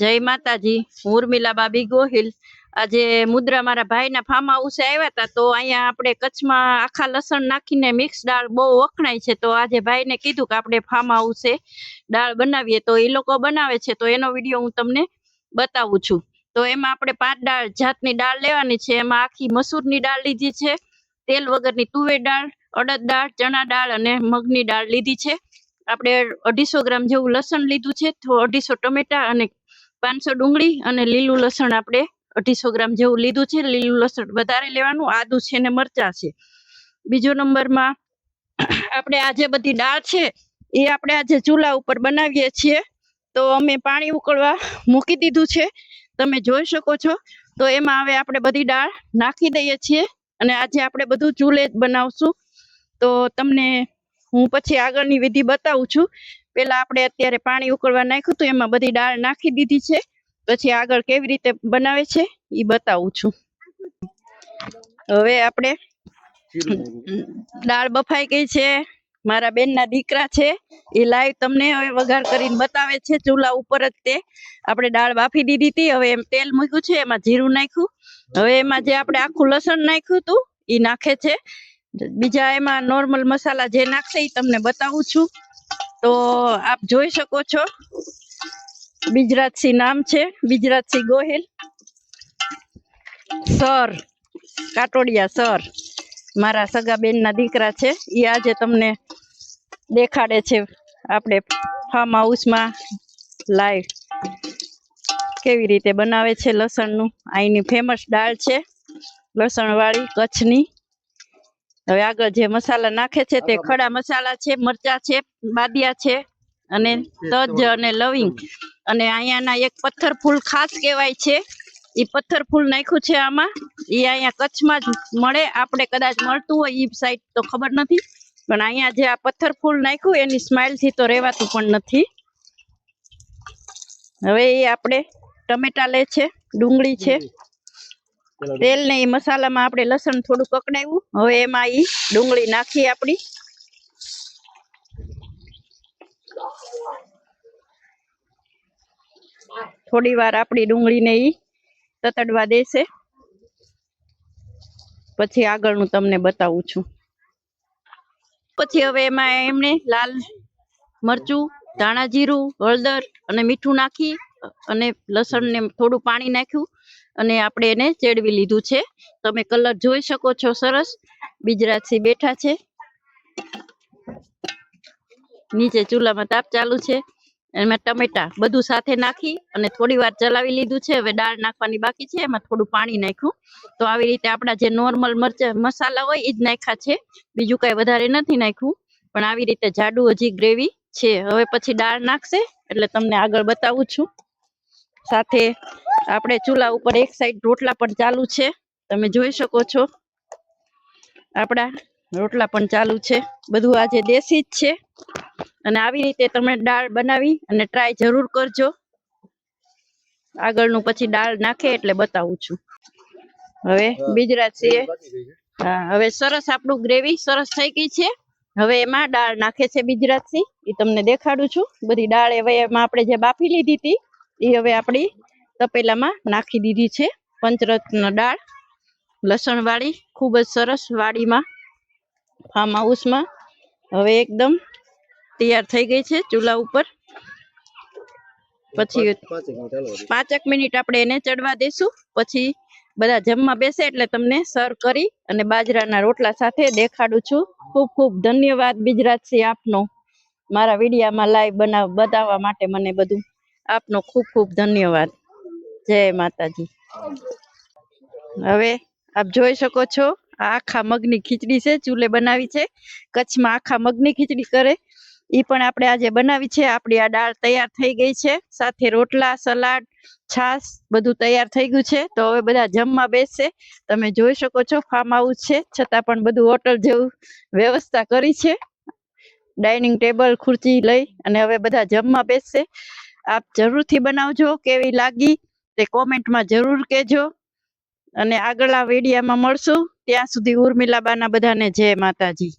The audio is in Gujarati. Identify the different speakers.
Speaker 1: જય માતાજી. હું ઉર્મિલા બાબી ગોહિલ. આજે મુદ્રા મારા ભાઈના ફાર્મ હાઉસે આવ્યા હતા તો અહીંયા આપણે કચ્છમાં આખા લસણ નાખીને મિક્સ દાળ બહુ વખણાય છે. તો આજે ભાઈને કીધું કે આપણે ફાર્મ હાઉસે દાળ બનાવીએ. તો એ લોકો બનાવે છે. તો એનો વીડિયો હું તમને બતાવું છું. તો એમાં આપણે પાંચ દાળ જાતની દાળ લેવાની છે. એમાં આખી મસૂરની દાળ લીધી છે. તેલ વગરની તુવેર દાળ, અડદ દાળ, ચણા દાળ અને મગની દાળ લીધી છે. આપણે અઢીસો ગ્રામ જેવું લસણ લીધું છે. અઢીસો ટમેટા અને પાંચસો ડુંગળી અને લીલું લસણ આપણે અઢીસો ગ્રામ જેવું લીધું છે. લીલું લસણ વધારે લેવાનું, આદુ છે ને મરચા છે. બીજો નંબરમાં આપણે આજે બધી દાળ છે, એ આપણે આજે ચૂલા ઉપર બનાવીએ છીએ. તો અમે પાણી ઉકળવા મૂકી દીધું છે. તમે જોઈ શકો છો. તો એમાં હવે આપણે બધી દાળ નાખી દઈએ છીએ અને આજે આપણે બધું ચૂલે જ બનાવશું. તો તમને હું પછી આગળની વિધિ બતાવું છું. પેલા આપણે અત્યારે પાણી ઉકળવા નાખ્યું હતું, એમાં બધી દાળ નાખી દીધી છે. પછી આગળ કેવી રીતે બનાવે છે એ બતાવું છું. હવે આપણે દાળ બફાઈ ગઈ છે. મારા બેનના દીકરા છે, એ લાઈવ તમને હવે વઘાર કરીને બતાવે છે, ચૂલા ઉપર જ તે. આપણે દાળ બાફી દીધી હતી, હવે એમ તેલ મૂક્યું છે, એમાં જીરું નાખ્યું. હવે એમાં જે આપણે આખું લસણ નાખ્યું હતું એ નાખે છે. બીજા એમાં નોર્મલ મસાલા જે નાખશે એ તમને બતાવું છું. તો આપ જોઈ શકો છો. બિજરાજસિંહ નામ છે. બિજરાજસિંહ ગોહિલ. સર, કાટોડિયા સર, મારા સગા બેનના દીકરા છે. એ આજે તમને દેખાડે છે આપણે ફાર્મ હાઉસમાં લાઈવ કેવી રીતે બનાવે છે લસણનું. અહીંની ફેમસ દાળ છે. લસણવાળી કચ્છની હવે આગળ જે મસાલા નાખે છે તે ખડા મસાલા છે મરચા છે બાદિયા છે અને તજ અને લવિંગ. અને અહીંયાના એક પથ્થર ફૂલ ખાસ કહેવાય છે. એ પથ્થર ફૂલ નાખ્યું છે આમાં. એ અહીંયા કચ્છમાં જ મળે. આપણે કદાચ મળતું હોય એ સાઈડ તો ખબર નથી. પણ અહીંયા જે આ પથ્થર ફૂલ નાખ્યું એની સ્માઇલથી તો રહેવાતું પણ નથી. હવે એ આપણે ટમેટા લે છે ડુંગળી છે. તેલ ને એ મસાલામાં આપણે લસણ થોડું કકડાવ્યું. હવે એમાં ઈ ડુંગળી નાખી આપણી. થોડી વાર આપણી ડુંગળીને ઈ તતડવા દેશે. પછી આગળનું તમને બતાવું છું. પછી હવે એમાં એમણે લાલ મરચું, ધાણા જીરું, હળદર અને મીઠું નાખી અને લસણ ને થોડું પાણી નાખ્યું. અને આપણે એને ચેડવી લીધું છે. તમે કલર જોઈ શકો છો સરસ. બિજરાજસિંહ બેઠા છે. નીચે ચૂલામાં તાપ ચાલુ છે. એમાં ટમેટા બધું સાથે નાખી અને થોડી વાર ચલાવી લીધું છે. હવે દાળ નાખવાની બાકી છે. એમાં થોડું પાણી નાખ્યું. તો આવી રીતે આપણા જે નોર્મલ મરચા, મસાલા હોય એ જ નાખ્યા છે. બીજું કાંઈ વધારે નથી નાખ્યું. પણ આવી રીતે જાડું હજી ગ્રેવી છે. હવે પછી દાળ નાખશે. એટલે તમને આગળ બતાવું છું. સાથે આપણે ચૂલા ઉપર એક સાઈડ રોટલા પણ ચાલુ છે. તમે જોઈ શકો છો. આપણા રોટલા પણ ચાલુ છે. બધું આજે દેશી જ છે. અને આવી રીતે તમે દાળ બનાવી અને ટ્રાય જરૂર કરજો. આગળનું પછી દાળ નાખે એટલે બતાવું છું. હવે બીજરાજ છે. હા હવે સરસ આપણું ગ્રેવી સરસ થઈ ગઈ છે. હવે એમાં દાળ નાખે છે બીજરાજસિંહ એ તમને દેખાડું છું. બધી દાળ હવે એમાં આપણે જે બાફી લીધી હતી એ હવે આપણી તપેલામાં નાખી દીધી છે. પંચરત્ન દાળ લસણ વાળી ખૂબ જ સરસ વાડીમાં ફાર્મ હાઉસમાં. હવે એકદમ તૈયાર થઈ ગઈ છે ચૂલા ઉપર. પછી પાંચેક મિનિટ આપણે એને ચડવા દેશું. પછી બધા જમવા બેસે એટલે તમને સર્વ કરી અને બાજરાના રોટલા સાથે દેખાડું છું. ખૂબ ખૂબ ધન્યવાદ બિજરાજસિંહ આપનો મારા વિડીયામાં લાઈવ બનાવ બતાવવા માટે મને બધું. આપનો ખૂબ ખૂબ ધન્યવાદ. જય માતાજી. હવે આપ જોઈ શકો છો, આ આખા મગની ખીચડી છે, ચૂલે બનાવી છે. કચ્છમાં આખા મગની ખીચડી કરે. એ પણ આપણે આજે બનાવી છે. આપણી આ દાળ તૈયાર થઈ ગઈ છે. સાથે રોટલા, સલાડ, છાશ બધું તૈયાર થઈ ગયું છે. તો હવે બધા જમવા બેસશે તમે જોઈ શકો છો ફાર્મ હાઉસ છે. છતાં પણ બધું હોટલ જેવું વ્યવસ્થા કરી છે. ડાઇનિંગ ટેબલ, ખુરચી લઈ અને હવે બધા જમવા બેસશે આપ જરૂરથી બનાવજો. કેવી લાગી? તે કોમેન્ટમાં જરૂર કહેજો. અને આગળ આ વિડીયામાં મળશું. ત્યાં સુધી ઉર્મિલાબાના બધાને જય માતાજી.